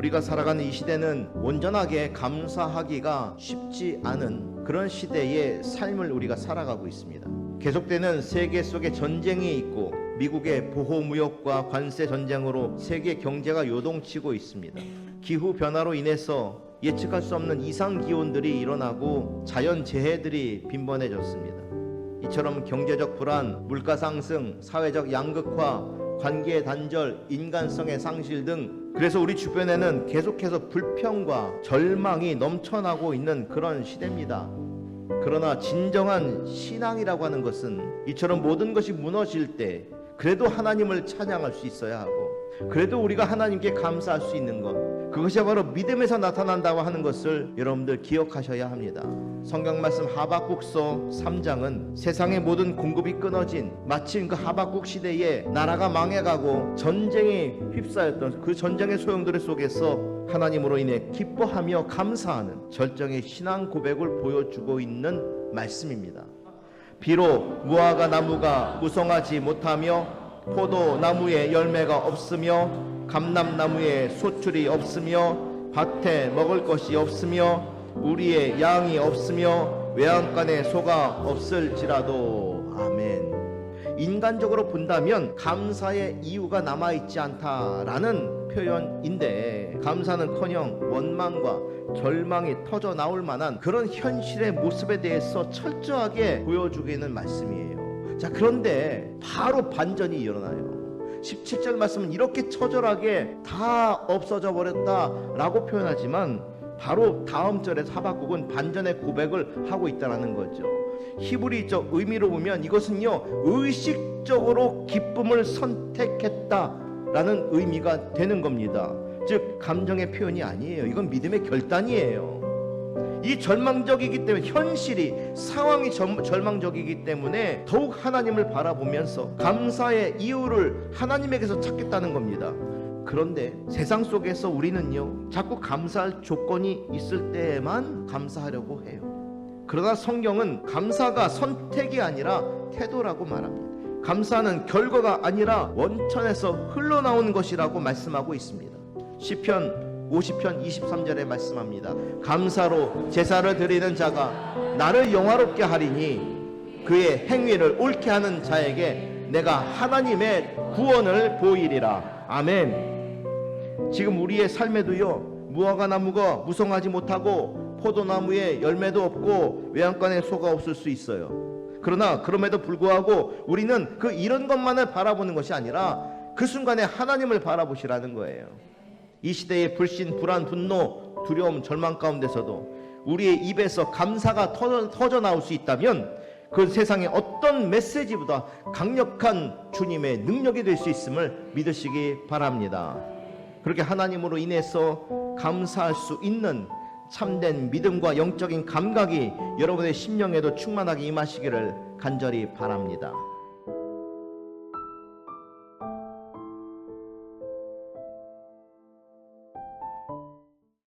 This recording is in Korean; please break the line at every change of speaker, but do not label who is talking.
우리가 살아가는 이 시대는 온전하게 감사하기가 쉽지 않은 그런 시대의 삶을 우리가 살아가고 있습니다. 계속되는 세계 속에 전쟁이 있고 미국의 보호 무역과 관세 전쟁으로 세계 경제가 요동치고 있습니다. 기후 변화로 인해서 예측할 수 없는 이상 기온들이 일어나고 자연 재해들이 빈번해졌습니다. 이처럼 경제적 불안, 물가 상승, 사회적 양극화, 관계 단절, 인간성의 상실 등 그래서 우리 주변에는 계속해서 불평과 절망이 넘쳐나고 있는 그런 시대입니다. 그러나 진정한 신앙이라고 하는 것은 이처럼 모든 것이 무너질 때 그래도 하나님을 찬양할 수 있어야 하고 그래도 우리가 하나님께 감사할 수 있는 것 그것이 바로 믿음에서 나타난다고 하는 것을 여러분들 기억하셔야 합니다. 성경 말씀 하박국서 3장은 세상의 모든 공급이 끊어진 마침 그 하박국 시대에 나라가 망해가고 전쟁이 휩싸였던 그 전쟁의 소용돌이 속에서 하나님으로 인해 기뻐하며 감사하는 절정의 신앙 고백을 보여주고 있는 말씀입니다. 비록 무화과 나무가 무성하지 못하며 포도나무에 열매가 없으며 감람나무에 소출이 없으며 밭에 먹을 것이 없으며 우리의 양이 없으며 외양간에 소가 없을지라도 아멘. 인간적으로 본다면 감사의 이유가 남아 있지 않다라는 표현인데 감사는커녕 원망과 절망이 터져 나올 만한 그런 현실의 모습에 대해서 철저하게 보여주기는 말씀이에요. 자 그런데 바로 반전이 일어나요. 17절 말씀은 이렇게 처절하게 다 없어져 버렸다라고 표현하지만 바로 다음 절에 하박국은 반전의 고백을 하고 있다라는 거죠. 히브리적 의미로 보면 이것은요 의식적으로 기쁨을 선택했다라는 의미가 되는 겁니다. 즉 감정의 표현이 아니에요. 이건 믿음의 결단이에요. 이 절망적이기 때문에 현실이 상황이 점- 절망적이기 때문에 더욱 하나님을 바라보면서 감사의 이유를 하나님에게서 찾겠다는 겁니다. 그런데 세상 속에서 우리는요 자꾸 감사할 조건이 있을 때에만 감사하려고 해요. 그러나 성경은 감사가 선택이 아니라 태도라고 말합니다. 감사는 결과가 아니라 원천에서 흘러나오는 것이라고 말씀하고 있습니다. 시편 50편 23절에 말씀합니다. 감사로 제사를 드리는 자가 나를 영화롭게 하리니 그의 행위를 옳게 하는 자에게 내가 하나님의 구원을 보이리라. 아멘. 지금 우리의 삶에도요 무화과 나무가 무성하지 못하고 포도나무에 열매도 없고 외양간에 소가 없을 수 있어요. 그러나 그럼에도 불구하고 우리는 그 이런 것만을 바라보는 것이 아니라 그 순간에 하나님을 바라보시라는 거예요. 이 시대의 불신, 불안, 분노, 두려움, 절망 가운데서도 우리의 입에서 감사가 터져, 터져 나올 수 있다면 그 세상의 어떤 메시지보다 강력한 주님의 능력이 될 수 있음을 믿으시기 바랍니다. 그렇게 하나님으로 인해서 감사할 수 있는 참된 믿음과 영적인 감각이 여러분의 심령에도 충만하게 임하시기를 간절히 바랍니다.